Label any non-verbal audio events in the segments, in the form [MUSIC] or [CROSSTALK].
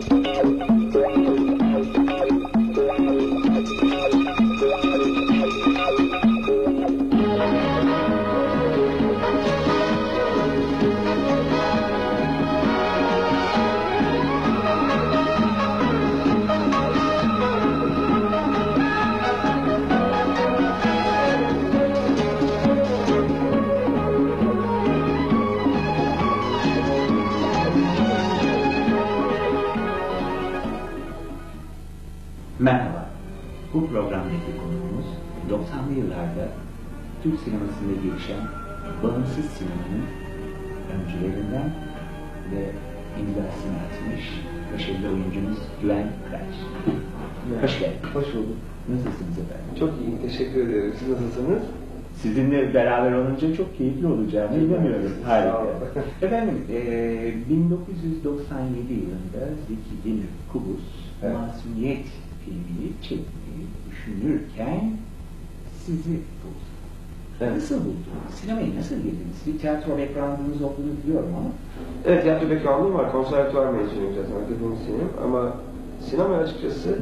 Thank you. Bu programdaki konuğumuz 90'lı yıllarda Türk sinemasında gelişen bağımsız sinemanın öncülerinden ve imzasını atmış başarılı oyuncumuz Güven Kıraç. Hoş geldin. Hoş bulduk. Nasılsınız efendim? Çok iyi, teşekkür ederim. Siz nasılsınız? Sizinle beraber olunca çok keyifli olacağını inanıyorum. Harika. [LAUGHS] Efendim, eee 1997 yılında Zeki Demir Kubus Evet. Masumiyet filmini çekmeyi düşünürken sizi buldu. Evet. Nasıl buldunuz? Sinemaya nasıl girdiniz? Bir tiyatro background'unuz olduğunu biliyorum ama Evet, tiyatro background'um var. Konservatuvar mezunuyum zaten, akademisyenim. Ama sinema açıkçası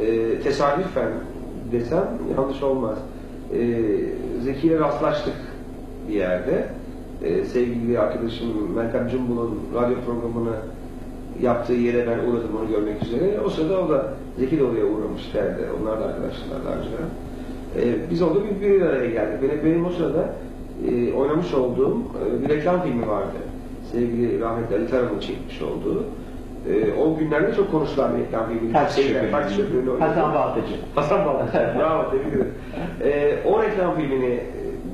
e, tesadüfen desem yanlış olmaz. E, Zeki ile rastlaştık bir yerde. E, sevgili arkadaşım Meltem Cumbul'un radyo programını yaptığı yere ben uğradım onu görmek üzere. O sırada o da Zeki de oraya uğramış geldi. Onlar da arkadaşlar daha önceden. E, biz orada bir, bir araya geldik. Benim, benim o sırada e, oynamış olduğum e, bir reklam filmi vardı. Sevgili rahmetli Ali Tarhan'ın çekmiş olduğu. E, o günlerde çok konuşulan bir reklam filmi. Taksi şoförü. taksi oynadı. Hasan Baltacı. Hasan Baltacı. Bravo, tebrik ederim. E, o reklam filmini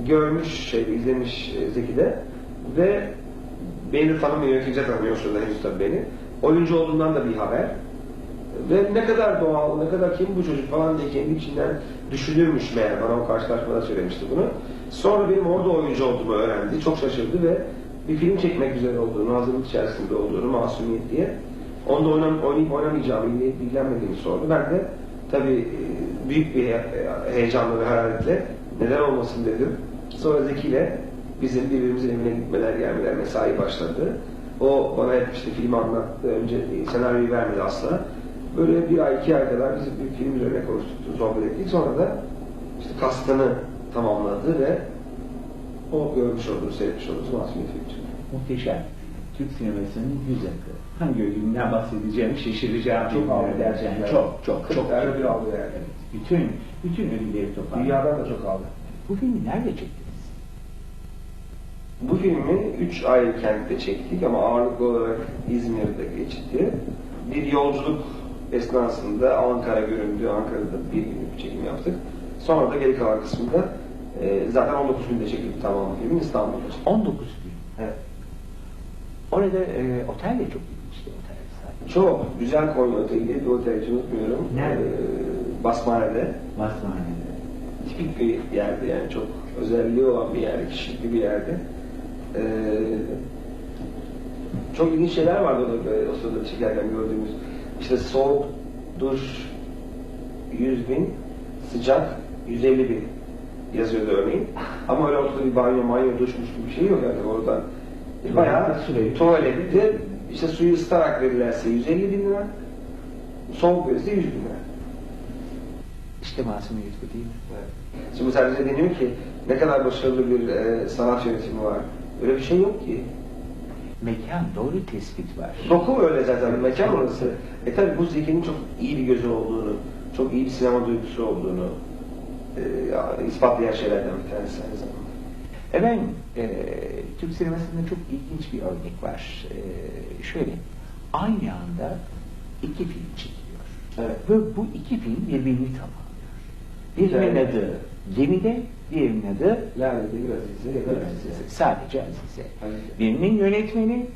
görmüş, şey, izlemiş e, Zeki de ve beni tanımıyor, de tanımıyor o sırada henüz tabii beni. Oyuncu olduğundan da bir haber. Ve ne kadar doğal, ne kadar kim bu çocuk falan diye kendi içinden düşünürmüş meğer. Bana o karşılaşmada söylemişti bunu. Sonra benim orada oyuncu olduğumu öğrendi. Çok şaşırdı ve bir film çekmek üzere olduğunu, hazırlık içerisinde olduğunu, masumiyet diye. Onda oynam, oynayıp oynamayacağımı ile ilgilenmediğimi sordu. Ben de tabii e, büyük bir he- heyecanla ve hararetle neden olmasın dedim. Sonra Zeki ile bizim birbirimizin evine gitmeler, gelmeler, mesai başladı. O bana hep işte filmi anlattı. Önce senaryoyu vermedi asla. Böyle bir ay, iki ay kadar biz bir film üzerine konuştuk, sohbet ettik. Sonra da işte kastını tamamladı ve o görmüş olduğu, seyretmiş olduğu Masumiyet filmi. Muhteşem. Türk sinemasının yüz akı. Hangi ödülünden bahsedeceğimi şaşıracağım. Çok aldı gerçekten. Çok çok çok. tane ödül aldı yani. Evet. Bütün, bütün ödülleri toparladı. Dünyadan da çok aldı. Bu filmi nerede çektiniz? Bu filmi üç ayrı kentte çektik ama ağırlıklı olarak İzmir'de geçti. Bir yolculuk esnasında Ankara göründü. Ankara'da bir günlük çekim yaptık. Sonra da geri kalan kısmında e, zaten 19 günde çekildi tamam filmin İstanbul'da çekildi. 19 gün. Evet. Orada e, otel de çok ilginçti otel sadece. Çok güzel Konya Oteli, bir otel hiç unutmuyorum. Nerede? Ee, Basmane'de. Basmane'de. Tipik bir yerde yani çok özelliği olan bir yerde, kişilikli bir yerde. Ee, çok ilginç şeyler vardı orada o sırada çekerken gördüğümüz. İşte soğuk duş 100 bin, sıcak 150 bin yazıyordu örneğin. Ama öyle ortada bir banyo, banyo, duşmuş gibi bir şey yok yani oradan. Bayağı Sürekli. tuvalette işte suyu ısıtarak verirlerse 150 bin lira, soğuk verirse 100 bin lira. İşte masumiyet bu değil mi? Evet. Şimdi sadece deniyor ki ne kadar başarılı bir e, sanat yönetimi var. Öyle bir şey yok ki. Mekan doğru tespit var. Doku öyle zaten, mekan orası. E tabi bu Zeki'nin çok iyi bir gözü olduğunu, çok iyi bir sinema duygusu olduğunu e, ya, ispatlayan şeylerden bir tanesi aynı zamanda. Efendim, e, Türk sinemasında çok ilginç bir örnek var. E, şöyle, aynı anda iki film çekiliyor. Evet. Ve bu iki film birbirini tamamlıyor. Birinin Evet. adı Gemide, diğerinin adı. Sadece Azize. Birinin yönetmeni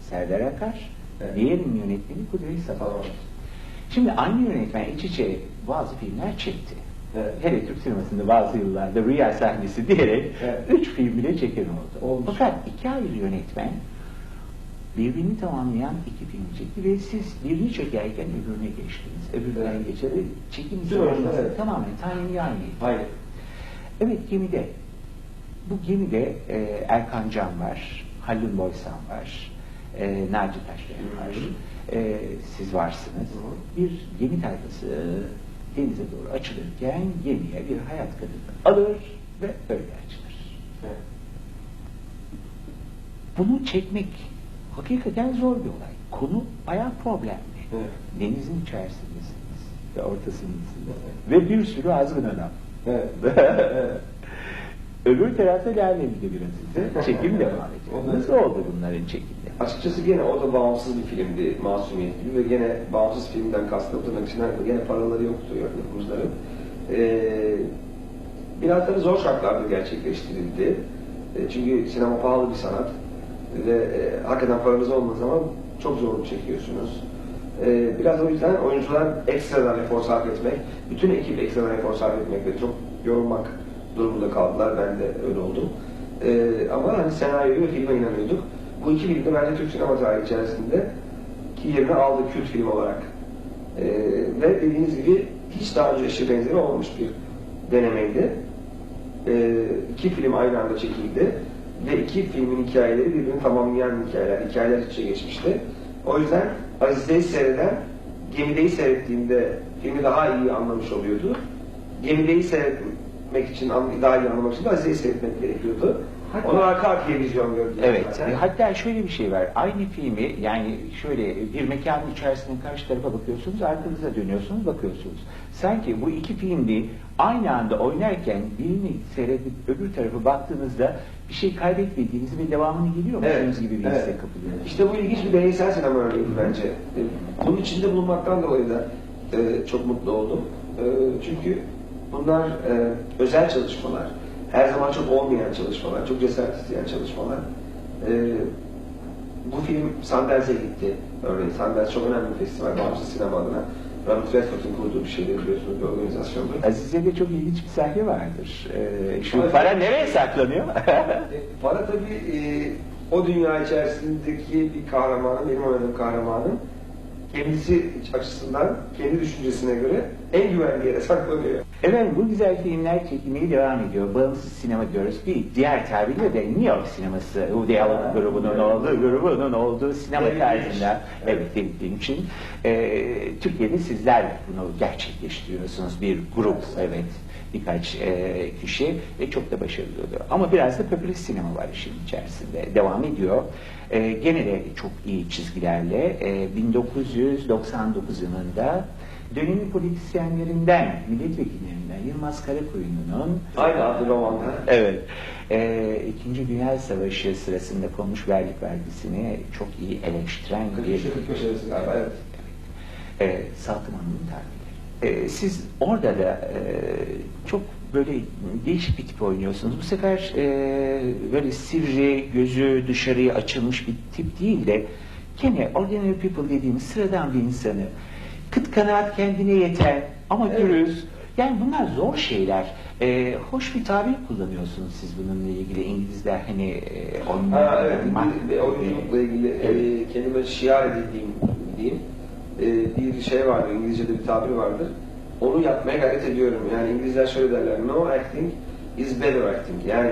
Serdar Akar, Evet. diğerinin yönetmeni Kudret. Tamam. Şimdi aynı yönetmen iç içe bazı filmler çekti. Evet. Hele Türk sinemasında bazı yıllarda Rüya sahnesi diyerek Evet. üç film bile çeken oldu. Olmuş. Fakat iki ayrı yönetmen birbirini tamamlayan iki film çekti ve siz birini çekerken öbürüne geçtiniz. Öbüründen Evet. geçerek çekim sıralaması evet. tamamen timing aynı. Hayır. Evet gemide. Bu gemide e, Erkan Can var, Haldun Boysan var, e, Naci Taşdelen var. e, siz varsınız. Hı Bir gemi tayfası denize doğru açılırken gemiye bir hayat kadını alır ve öyle açılır. Bunu çekmek hakikaten zor bir olay. Konu bayağı problemli. Evet. Denizin içerisindesiniz ve ortasındasınız. Ve bir sürü azgın adam. Evet. [LAUGHS] Öbür tarafta Lale'nin de biraz size çekim devam ediyor. Nasıl oldu bunların çekimi? Açıkçası gene o da bağımsız bir filmdi Masumiyet gibi ve gene bağımsız filmden kastım tırnak içinden gene paraları yoktu yapımcıların. Ee, biraz tabii zor şartlarda gerçekleştirildi. E, çünkü sinema pahalı bir sanat ve e, hakikaten paranız olmadığı zaman çok zorluk çekiyorsunuz. E, biraz o yüzden oyuncular ekstradan efor sarf etmek, bütün ekip ekstradan efor sarf etmek çok yorulmak durumunda kaldılar. Ben de öyle oldum. E, ama hani senaryoyu ve filme inanıyorduk. Bu iki film de bence Türk sinema tarihi içerisinde ki yerini aldı kült film olarak. E, ve dediğiniz gibi hiç daha önce eşi benzeri olmamış bir denemeydi. E, iki film aynı anda çekildi ve iki filmin hikayeleri birbirini tamamlayan hikayeler, hikayeler iç içe geçmişti. O yüzden Azize'yi seyreden Gemide'yi seyrettiğinde filmi daha iyi anlamış oluyordu. Gemide'yi seyretmek için, daha iyi anlamak için de Azize'yi seyretmek gerekiyordu. Hatta- Onu arka arkaya vizyon gördüm. Evet. zaten. e, Hatta şöyle bir şey var. Aynı filmi yani şöyle bir mekanın içerisinde karşı tarafa bakıyorsunuz, arkanıza dönüyorsunuz, bakıyorsunuz. Sanki bu iki filmde aynı anda oynarken birini seyredip öbür tarafa baktığınızda bir şey kaybetmediğinizi ve devamını geliyor musunuz gibi bir hisse evet. kapılıyorsunuz. İşte bu ilginç bir deneysel sinema örneğiydi bence. E, Bunun içinde bulunmaktan dolayı da e, çok mutlu oldum. E, çünkü bunlar e, özel çalışmalar. Her zaman çok olmayan çalışmalar, çok cesaret isteyen çalışmalar. E, bu film Sundance'e gitti. Örneğin Sundance çok önemli bir festival, bağımsız sinema adına. Robert Redford'un kurduğu bir şeydir biliyorsunuz, bir organizasyondur. Azize'de çok ilginç bir sahne vardır. Ee, şu Evet. para nereye saklanıyor? [LAUGHS] E, Para tabii e, o dünya içerisindeki bir kahramanın, benim oynadığım kahramanın kendisi açısından, kendi düşüncesine göre en güvenli yere [LAUGHS] saklanıyor. Efendim bu güzel filmler çekilmeye devam ediyor. Bağımsız sinema diyoruz. Bir diğer tabirle de New York sineması. Woody Allen grubunun olduğu, grubunun olduğu sinema David tarzında. Evet, David Lynch'in. Ee, Türkiye'de sizler bunu gerçekleştiriyorsunuz. Bir grup, evet. Birkaç e, kişi ve çok da başarılı oluyor. Ama biraz da popülist sinema var işin içerisinde. Devam ediyor. E, gene de çok iyi çizgilerle e, 1999 yılında dönemin politisyenlerinden, milletvekillerinden Yılmaz Karakoyunlu'nun Aynı adlı romanda. Evet. Ee, İkinci Dünya Savaşı sırasında konmuş verdik vergisini çok iyi eleştiren bir... 43 45 arası galiba, evet. Ee, Saltım Hanım'ın tabiri. Ee, siz orada da e, çok böyle değişik bir tip oynuyorsunuz. Bu sefer e, böyle sivri, gözü dışarıya açılmış bir tip değil de gene ordinary people dediğimiz sıradan bir insanı kıt kanaat kendine yeten ama Evet. dürüst. Yani bunlar zor şeyler. Ee, hoş bir tabir kullanıyorsunuz siz bununla ilgili. İngilizler hani e, onlar Ha, evet, bir, bir oyunculukla ilgili e, kendime şiar edildiğim diyeyim. E, bir şey vardır, İngilizce'de bir tabir vardır. Onu yapmaya gayret ediyorum. Yani İngilizler şöyle derler, no acting is better acting. Yani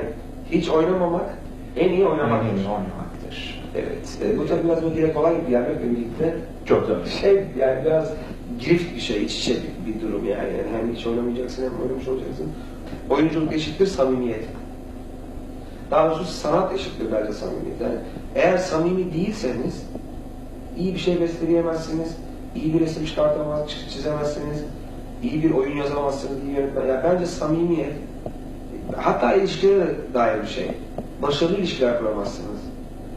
hiç oynamamak en iyi oynamaktır. Önemli oynamaktır. Evet. E, bu tabii biraz böyle kolay gibi gelmekle birlikte çok zor. şey yani biraz girift bir şey, iç içe bir, bir durum yani. yani. Hem hiç oynamayacaksın hem oynamış olacaksın. Oyunculuk eşittir samimiyet. Daha doğrusu sanat eşittir bence samimiyet. Yani eğer samimi değilseniz iyi bir şey besteleyemezsiniz, iyi bir resim çıkartamaz, çi- çizemezsiniz, iyi bir oyun yazamazsınız, iyi yönetmen. Yani bence samimiyet hatta ilişkilere dair bir şey. Başarılı ilişkiler kuramazsınız.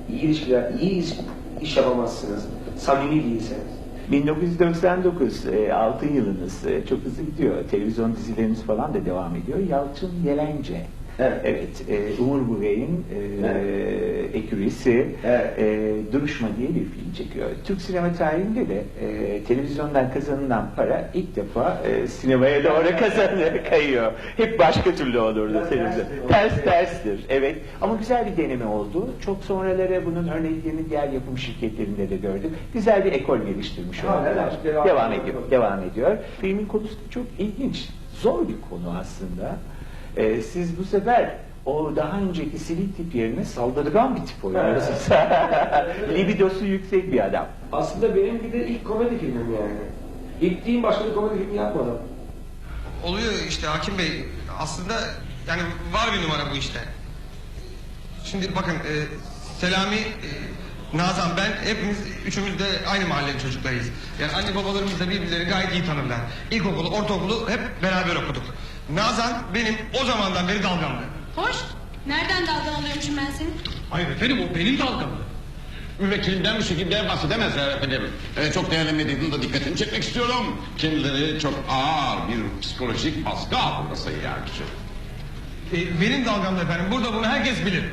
İyi ilişkiler, iyi iş, iş yapamazsınız. Samimi değilseniz. 1999 e, altın yılınız e, çok hızlı gidiyor. Televizyon dizileriniz falan da devam ediyor. Yalçın Yelence. Evet. Evet, e, Umur Bugay'ın e, ekürisi Evet. e, Duruşma diye bir film çekiyor. Türk sinema tarihinde de e, televizyondan kazanılan para ilk defa e, sinemaya doğru kazanır, kayıyor. Hep başka türlü olurdu televizyon. Ters terstir, evet. Ama güzel bir deneme oldu. Çok sonraları bunun örneklerini diğer yapım şirketlerinde de gördük. Güzel bir ekol geliştirmiş Ha, oldular. evet, devam devam ediyor, devam ediyor. Filmin konusu çok ilginç, zor bir konu aslında. Ee, siz bu sefer o daha önceki silik tip yerine saldırgan bir tip oynuyorsunuz. [LAUGHS] Libidosu yüksek bir adam. Aslında benim bir de ilk komedi filmim yani. İlk değil başka bir komedi filmi yapmadım. Oluyor işte Hakim Bey. Aslında yani var bir numara bu işte. Şimdi bakın e, Selami, e, Nazan ben hepimiz üçümüz de aynı mahallenin çocuklarıyız. Yani anne babalarımız da birbirlerini gayet iyi tanırlar. İlkokulu, ortaokulu hep beraber okuduk. Nazan benim o zamandan beri dalgamdı. Hoş. Nereden dalga alıyormuşum ben seni? Hayır efendim o benim dalgamdı. Müvekkilimden bu şekilde bahsedemezler efendim. Ee, çok değerli medyanın da dikkatini çekmek istiyorum. Kendileri çok ağır bir psikolojik baskı altında sayın yargıcı. E, benim dalgamdı efendim. Burada bunu herkes bilir.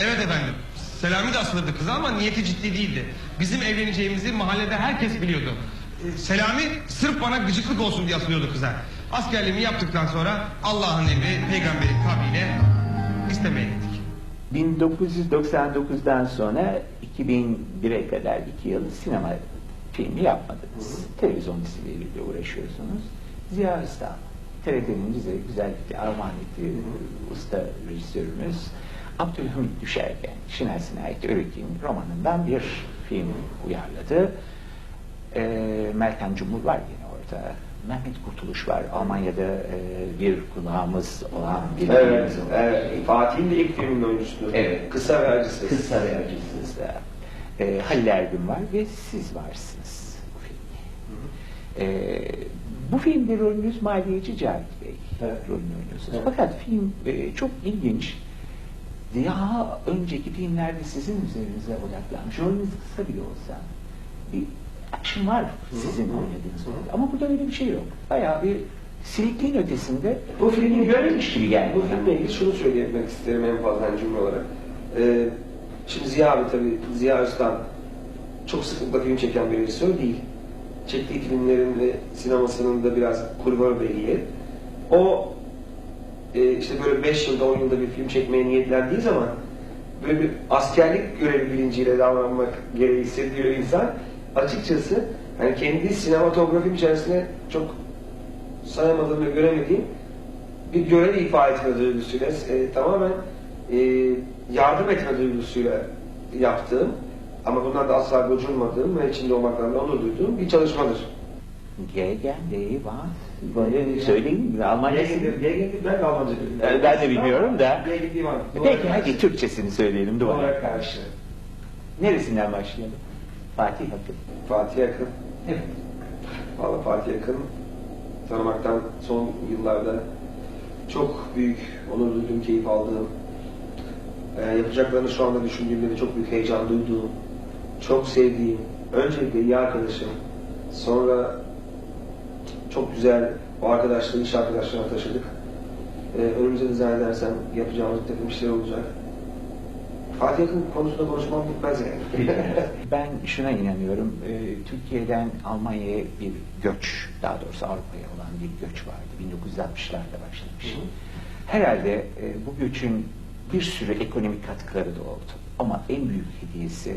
Evet efendim. Selami de asılırdı kıza ama niyeti ciddi değildi. Bizim evleneceğimizi mahallede herkes biliyordu. E, Selami sırf bana gıcıklık olsun diye asılıyordu kıza. Askerliğimi yaptıktan sonra Allah'ın emri peygamberin kavliyle istemeye gittik. 1999'dan sonra 2001'e kadar iki yıl sinema filmi yapmadınız. Televizyon dizileriyle uğraşıyorsunuz. Ziya Öztan, TRT'nin bize güzellikle armağan ettiği usta rejisörümüz Abdülhamit Düşergen, Şener Sinayet Örük'ün romanından bir film uyarladı. Ee, Meltem Cumhur var yine orada. Mehmet Kurtuluş var. Almanya'da e, bir kulağımız olan bir Evet, evet. Fatih'in de ilk filmin oyuncusu. Evet. Kısa ve acısız. Kısa ve acısızda. E, Halil Ergün var ve siz varsınız bu filmde. E, bu filmde rolünüz maliyeci Cahit Bey. Evet. Rolünü oynuyorsunuz. Evet. Fakat film e, çok ilginç. Daha önceki filmlerde sizin üzerinize odaklanmış. Rolünüz kısa bile olsa bir action var sizin oynadığınız. Ama burada öyle bir şey yok. Bayağı bir silikliğin ötesinde Bu filmi görmüş gibi geldi. Bu filmle ilgili şunu söylemek isterim en fazla hani cümle olarak. Ee, şimdi Ziya abi tabii Ziya Özkan çok sıklıkla film çeken bir rejisör değil. Çektiği filmlerin ve sinemasının da biraz kurbanı belli. O e, işte böyle 5 yılda 10 yılda bir film çekmeye niyetlendiği zaman böyle bir askerlik görevi bilinciyle davranmak gereği hissediyor insan. Açıkçası hani kendi sinematografim içerisinde çok sayamadığım ve göremediğim bir görev ifa etme duygusuyla e, tamamen e, yardım etme duygusuyla yaptığım ama bundan da asla gocunmadığım ve içinde olmaktan da onur duyduğum bir çalışmadır. Gegen, Day, was? Böyle söyleyin mi? Almancası. ben de Almanca biliyorum. Ben de bilmiyorum da. Gegen var. Peki hadi Türkçesini söyleyelim duvara. karşı. Neresinden başlayalım? Fatih Akın. Fatih Yakın. Evet. Valla Fatih Yakın tanımaktan son yıllarda çok büyük onur duyduğum, keyif aldığım, e, yapacaklarını şu anda düşündüğümde de çok büyük heyecan duyduğum, çok sevdiğim, öncelikle iyi arkadaşım, sonra çok güzel o arkadaşlığı iş arkadaşlarına taşıdık. E, önümüze de zannedersem yapacağımız bir takım işler olacak. Fatih Yakın konusunda konuşmam bitmez yani. [LAUGHS] Ben şuna inanıyorum. e, Türkiye'den Almanya'ya bir göç, daha doğrusu Avrupa'ya olan bir göç vardı. 1960'larda başlamış. Herhalde e, bu göçün bir sürü ekonomik katkıları da oldu. Ama en büyük hediyesi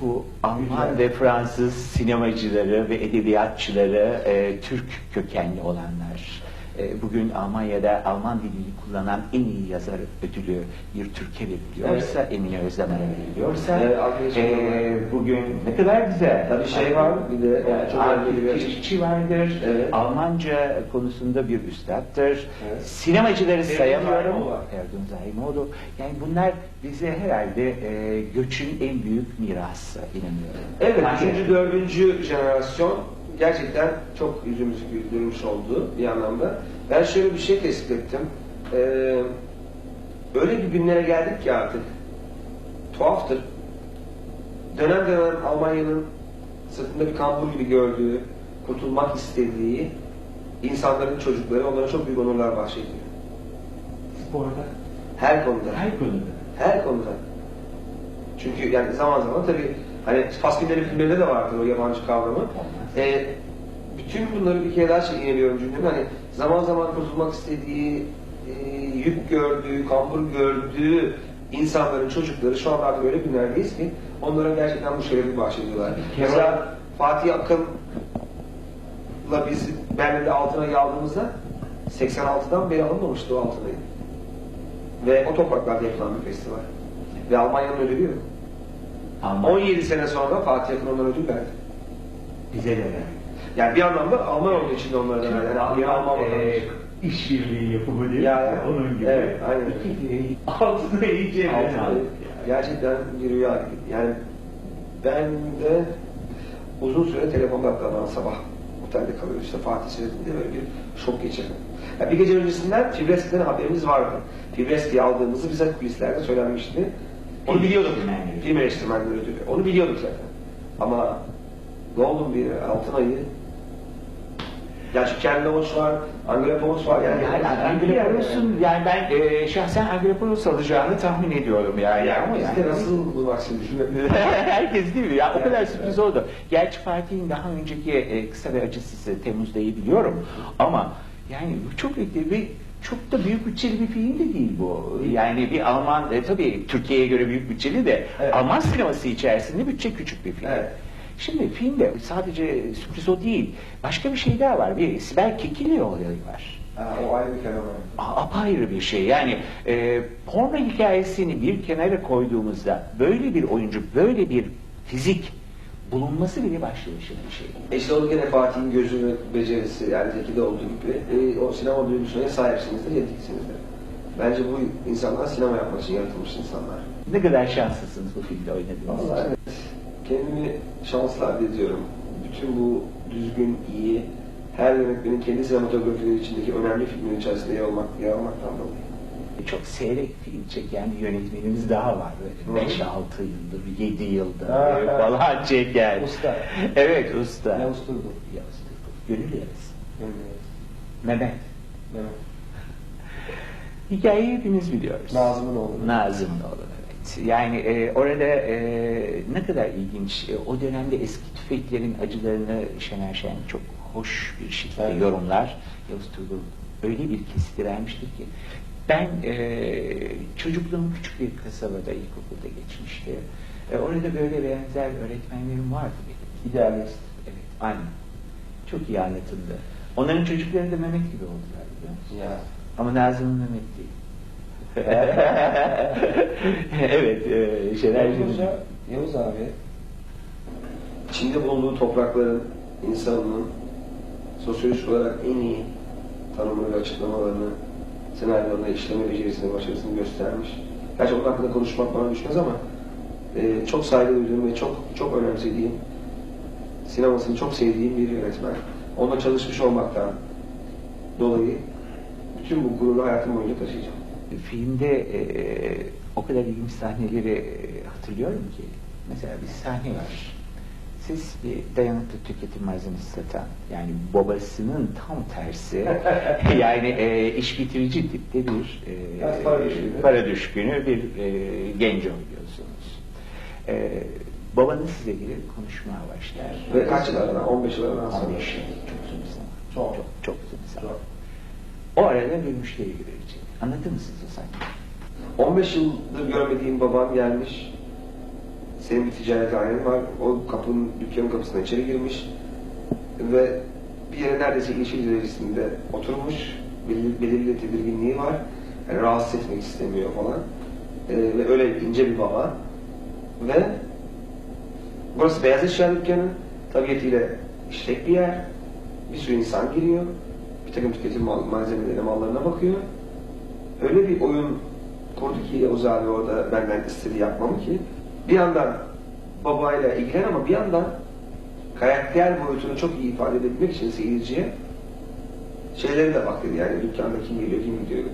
bu Alman ve Fransız sinemacıları ve edebiyatçıları e, Türk kökenli olanlar. E, bugün Almanya'da Alman dilini kullanan en iyi yazar ödülü bir Türkiye veriliyorsa, Emine Özdemir'e veriliyorsa, Evet, e, bugün ne kadar güzel. Tabii şey var, bir de yani çok bir vardır. Evet. Almanca konusunda bir üstattır. Evet. Sinemacıları Erdoğan sayamıyorum. Erdoğan Zahimoğlu. Yani bunlar bize herhalde e, göçün en büyük mirası inanıyorum. Evet, Maalesef. üçüncü, dördüncü jenerasyon gerçekten çok yüzümüzü güldürmüş oldu bir anlamda. Ben şöyle bir şey tespit ettim. Ee, öyle bir günlere geldik ki artık, tuhaftır. Dönem dönem Almanya'nın sırtında bir kambur gibi gördüğü, kurtulmak istediği insanların çocukları onlara çok büyük onurlar bahşediyor. Sporda Her konuda. her konuda. Her konuda. Çünkü yani zaman zaman tabii hani Fassbinder'in filmlerinde de vardır o yabancı kavramı. Ee, bütün bunları bir kere daha şey ineliyorum cümleme. Hani zaman zaman kurtulmak istediği, e, yük gördüğü, kambur gördüğü insanların çocukları şu anda artık öyle günlerdeyiz ki onlara gerçekten bu şerefi bahşediyorlar. Mesela Fatih Akın'la biz Berlin'de altına aldığımızda 86'dan beri alınmamıştı o altınayı. Ve o topraklarda yapılan bir festival. Ve Almanya'nın ödülü yok. Alman 17 sene sonra Fatih Akın onlara ödül verdi. bize de ver. Yani bir anlamda Alman olduğu için de onlara da verdi. Yani bir Alman e, işbirliği yapımı değil Ya, mi? ya. Onun gibi. Evet, aynen. İki- [LAUGHS] Altına iyice Altına gerçekten bir rüya gibi. Yani ben de uzun süre telefonda hatta bana sabah otelde kalıyor işte Fatih Seyret'inde böyle bir şok geçirdim. Yani bir gece öncesinden Fibres'ten haberimiz vardı. Fibres diye aldığımızı bize kulislerde söylenmişti. Onu biliyorduk. Film eleştirmenleri ödülü. Onu biliyorduk zaten. Ama Golden bir altın ayı Gerçi Ken Loach var, Angela Pons var yani. Yani Angelopoulos yani ben e, şahsen Angelopoulos alacağını tahmin ediyorum yani. Yani ama yani. nasıl bu düşünebiliriz? [LAUGHS] Herkes değil mi? Ya o kadar sürpriz oldu. Gerçi Fatih'in daha önceki e, kısa ve acısız Temmuz'dayı biliyorum. Ama yani çok bir çok da büyük bütçeli bir film de değil bu. Yani bir Alman, e, tabii Türkiye'ye göre büyük bütçeli de Evet. Alman sineması içerisinde bütçe küçük bir film. Evet. Şimdi filmde sadece sürpriz o değil. Başka bir şey daha var. Bir Sibel Kekilli olayı var. Ha, o ayrı bir fenomen. A- apayrı bir şey. Yani e, porno hikayesini bir kenara koyduğumuzda böyle bir oyuncu, böyle bir fizik bulunması bile başlı başına bir şey. İşte o gene Fatih'in gözü ve becerisi yani Zeki'de olduğu gibi e, o sinema duygusuna sahipsinizdir, yetiksinizdir. Bence bu insanlar sinema yapmak için yaratılmış insanlar. Ne kadar şanslısınız bu filmde oynadığınız Vallahi için. evet. Kendimi şanslı addediyorum. Bütün bu düzgün, iyi, her yönetmenin kendi sinematografileri içindeki önemli filmlerin içerisinde yer, olmak, yer almaktan dolayı. Çok seyrek film çeken bir yönetmenimiz daha var. Böyle Hı. 5-6 yıldır, 7 yıldır Ha, ha. falan çeken. Usta. Evet usta. Yavuz Turgul. Yavuz Turgul. Gönül yarısı. Evet. Mehmet. Evet. [LAUGHS] Hikayeyi hepimiz biliyoruz. Nazım'ın oğlu. Nazım'ın oğlu evet. Yani e, orada e, ne kadar ilginç. E, o dönemde eski tüfeklerin acılarını Şener Şen çok hoş bir şekilde Evet. yorumlar. Yavuz Turgul öyle bir kesit vermiştir ki. Ben e, çocukluğum küçük bir kasabada ilkokulda geçmişti. E, orada böyle benzer öğretmenlerim vardı benim. İdealist. Evet, aynen. Çok iyi anlatıldı. Onların çocukları da Mehmet gibi oldular biliyor musun? Ya. Ama Nazım'ın Mehmet değil. [LAUGHS] evet, e, Şener Yavuz, Yavuz abi içinde bulunduğu toprakların insanının sosyolojik olarak en iyi tanımını ve açıklamalarını senaryolarına işleme becerisini, başarısını göstermiş. Gerçi onun hakkında konuşmak bana düşmez ama e, çok saygı duyduğum ve çok çok önemsediğim, sinemasını çok sevdiğim bir yönetmen. Onunla çalışmış olmaktan dolayı bütün bu gururu hayatım boyunca taşıyacağım. Filmde e, o kadar ilginç sahneleri e, hatırlıyorum ki. Mesela bir sahne var. Siz bir dayanıklı tüketim malzemesi satan, yani babasının tam tersi, [LAUGHS] yani e, iş bitirici tipte bir e, para düşkünü. para düşkünü bir e, genç oynuyorsunuz. E, babanız size gelir konuşmaya başlar. Ve kaç yıllardan? 15 yıllardan sonra. 15 yıl. Çok uzun bir zaman. Çok. Çok, çok uzun bir zaman. Çok. O arada bir müşteri girecek. Anladın mı siz o sahneyi? 15 yıldır görmediğim baban gelmiş. Senin bir ticaret hanen var. O kapının, dükkanın kapısına içeri girmiş. Ve bir yere neredeyse ilişki derecesinde oturmuş. Belirli, belirli tedirginliği var. Yani rahatsız etmek istemiyor falan. Ee, ve öyle ince bir baba. Ve burası beyaz eşya dükkanı. Tabiatıyla işlek bir yer. Bir sürü insan giriyor. Bir takım tüketim mal- malzemelerine, mallarına bakıyor öyle bir oyun kurdu ki Yavuz abi orada benden istediği yapmamı ki bir yandan babayla ilgilen ama bir yandan karakter boyutunu çok iyi ifade edebilmek için seyirciye şeylere de bak dedi yani dükkanda kim geliyor kim gidiyor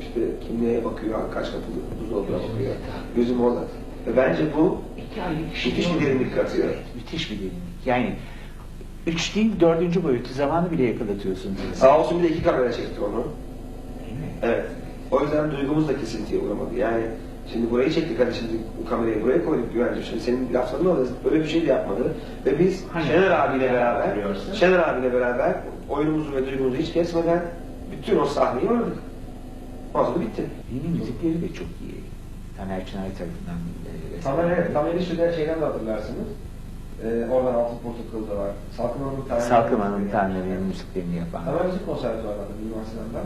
işte kim neye bakıyor kaç kapılı buzdolabına bakıyor gözüm orada ve bence bu Müthiş bir derinlik katıyor. Evet, müthiş bir derinlik. Yani üç değil dördüncü boyutu zamanı bile yakalatıyorsunuz. sağ olsun bir de iki kamera çekti onu? Evet. O yüzden duygumuz da kesintiye uğramadı. Yani şimdi burayı çektik hadi şimdi bu kamerayı buraya koyduk güvence. Şimdi senin lafların orada böyle bir şey de yapmadı. Ve biz Hani? Şener abiyle beraber, Biliyorsun. Şener abiyle beraber oyunumuzu ve duygumuzu hiç kesmeden bütün o sahneyi oynadık. Ondan bitti. Filmin müzikleri de çok iyi. Taner Çınar tarafından e, Tamer, evet, şurada şeyden de hatırlarsınız. Ee, oradan Altın Portakal'da var. Salkım Hanım'ın Tanrı'nın Salkım Hanım Tanrı'nın müziklerini yapan. Tamer Müzik Konservatuvarı'nda Mimar Sinan'da.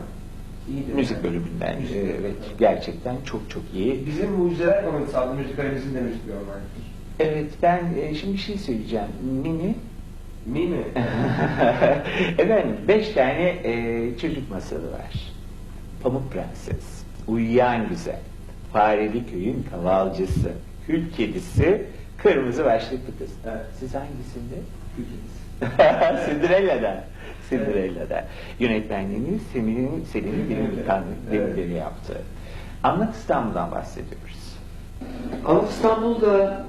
Müzik bölümünden. E, evet, gerçekten çok çok iyi. Bizim Mucizeler Komedisi adlı müzikalimizin de müzik yorumlarıydı. Evet, ben e, şimdi bir şey söyleyeceğim. Mini Mi mi? [LAUGHS] Efendim beş tane e, çocuk masalı var. Pamuk Prenses, Uyuyan Güzel, Fareli Köyün Kavalcısı, Kül Kedisi, Kırmızı Başlıklı Kız. Evet. Siz hangisinde? Ülkemiz. [LAUGHS] Cinderella'da. Cinderella'da. Yönetmenliğini Selin'in Selin'in bilim Evet. demirleri yaptı. Anlat İstanbul'dan bahsediyoruz. Anıt İstanbul'da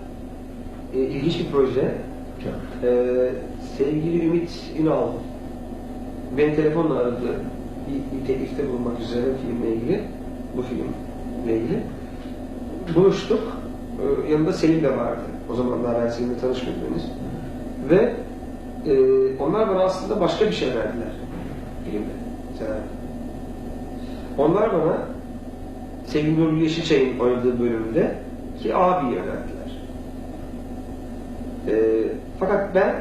e, ilginç bir proje. E, sevgili Ümit Ünal beni telefonla aradı. Bir, bir teklifte bulunmak üzere filmle ilgili. Bu filmle ilgili. Buluştuk. E, yanında Selim de vardı. O zamanlar ben Selim'le tanışmıyordum henüz. Ve e, onlar bana aslında başka bir şey verdiler. Filmde. Senaryo. Onlar bana Sevgili Nurgül Yeşilçay'ın oynadığı bölümde ki abi önerdiler. Ee, fakat ben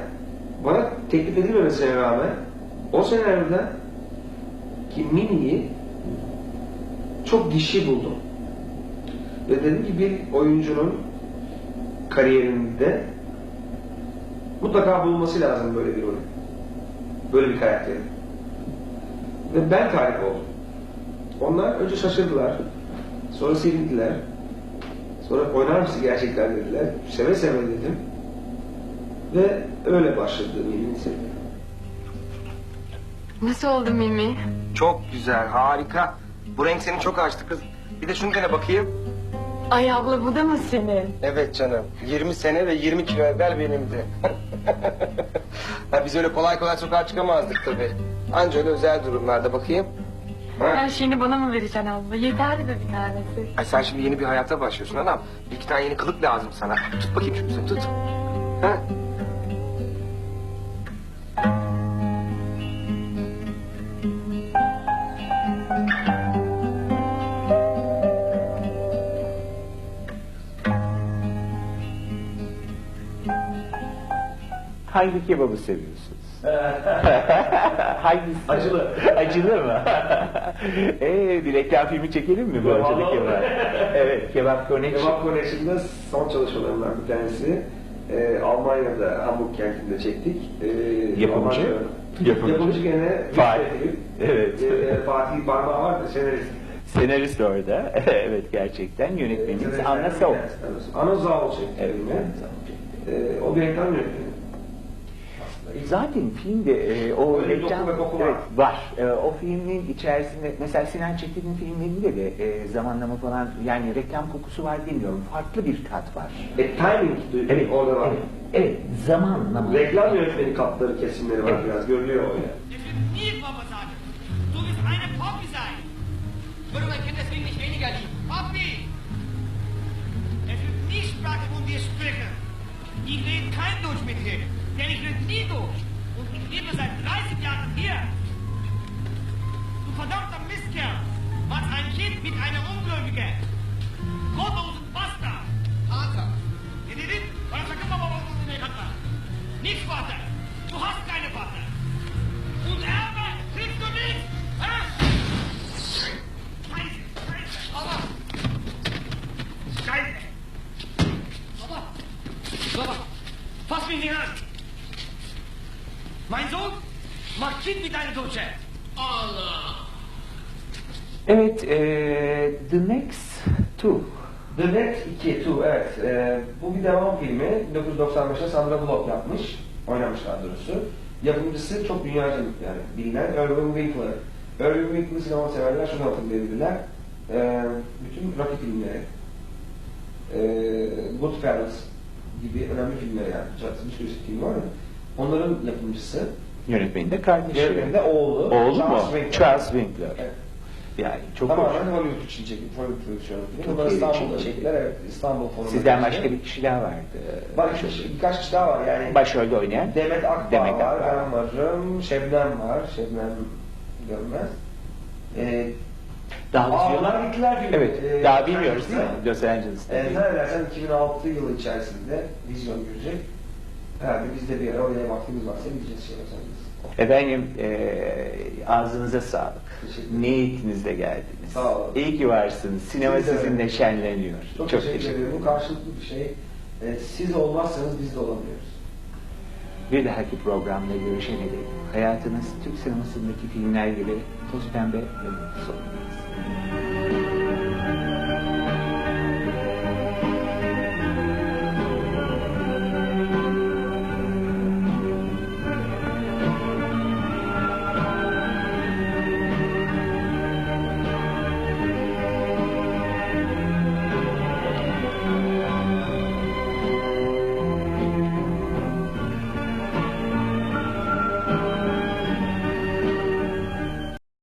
bana teklif edilmemesine rağmen o senaryoda ki Mini'yi çok dişi buldum. Ve dedim ki bir oyuncunun kariyerinde mutlaka bulunması lazım böyle bir oyun. Böyle bir karakteri. Ve ben talip oldum. Onlar önce şaşırdılar. Sonra sevindiler. Sonra oynar mısın gerçekten dediler. Seve seve dedim. Ve öyle başladı Mimi'nin serüveni. Nasıl oldu Mimi? Çok güzel, harika. Bu renk seni çok açtı kız. Bir de şunu dene bakayım. Ay abla bu da mı senin? Evet canım. 20 sene ve 20 kilo evvel benimdi. [LAUGHS] ha, biz öyle kolay kolay sokağa çıkamazdık tabii. Anca öyle özel durumlarda bakayım. Her şeyini bana mı vereceksin abla? Yeterli de bir tanesi. Ay sen şimdi yeni bir hayata başlıyorsun anam. Bir iki tane yeni kılık lazım sana. Tut bakayım şunu sen tut. Ha? Hangi kebabı seviyorsunuz? [LAUGHS] Hangisi? Acılı. Acılı mı? Eee [LAUGHS] bir reklam filmi çekelim mi bu acılı kebap? evet, kebap connection. Kebap Connection'da son çalışmalarımdan bir tanesi. Ee, Almanya'da, Hamburg kentinde çektik. Ee, Yapımcı? Almanya'da- Yapımcı. Yapımcı gene Fatih. Evet. Ee, Fatih Parmağı var da senarist. Senarist orada. [LAUGHS] evet gerçekten yönetmenimiz Anna Saul. Anna Zaul çekti Evet. Ee, o bir reklam yönetmeni. Zaten filmde e, o Öyle reklam doku ve koku var. evet, var. E, o filmin içerisinde mesela Sinan Çetin'in filmlerinde de e, zamanlama falan yani reklam kokusu var demiyorum. Farklı bir tat var. E, timing Evet, orada var. evet, evet, zamanlama. Reklam yönetmeni kapları kesimleri var Evet. biraz görülüyor öyle. Du wirst eine Poppy sein. Würde mein Kind deswegen nicht weniger lieben. Poppy! Es wird nie Sprache von dir sprechen. Ich rede kein Deutsch mit dir, Denn ich bin Nino und ich lebe seit 30 Jahren hier. Du verdammter Mistkerl, was ein Kind mit einer Ungläubige. Gottlosen Bastard. Vater. Nicht, Vater. Du hast Evet, e, The Next Two. The Net 2, 2 evet. Ee, bu bir devam filmi. 1995'te Sandra Bullock yapmış. Oynamış daha doğrusu. Yapımcısı çok dünyaca yani bilinen Irving Winkler. Irving Winkler sinema severler şunu hatırlayabilirler. Ee, bütün Rocky filmleri, ee, Goodfellas gibi önemli filmleri yani. Bir sürü film var ya. Onların yapımcısı. Yönetmeni de kardeşi. Yönetmeni de oğlu. Oğlu Charles mu? Winkler. Charles Winkler. Evet. Yani çok hoş. Tamamen Hollywood için çekilmiş. Hollywood. Çok Bunlar İstanbul'da çektiler. Evet, İstanbul fonunda. Sizden başka bir kişi daha vardı. Var birkaç, birkaç kişi daha var yani. Başrolde oynayan. Demet Akbağ Demet var, Akbağ. ben varım, Şebnem var, Şebnem görmez. Ee, Daha onlar gittiler gibi. Evet, Ee, daha bilmiyoruz değil mi? Los Angeles'ta. e, zannedersem 2006 yılı içerisinde vizyon görecek. Herhalde biz de bir ara oraya vaktimiz varsa gideceğiz şey yapsanız. Efendim eee, ağzınıza sağlık. Teşekkür Niyetinizle geldiniz. Sağ olun. İyi ki varsınız. Sinema Siz de sizinle öyle. şenleniyor. Çok, teşekkür, ederim. Bu karşılıklı bir şey. Ee, siz olmazsanız biz de olamıyoruz. Bir dahaki programda görüşene dek hayatınız Türk sinemasındaki filmler gibi toz pembe ve mutlu sonundayız.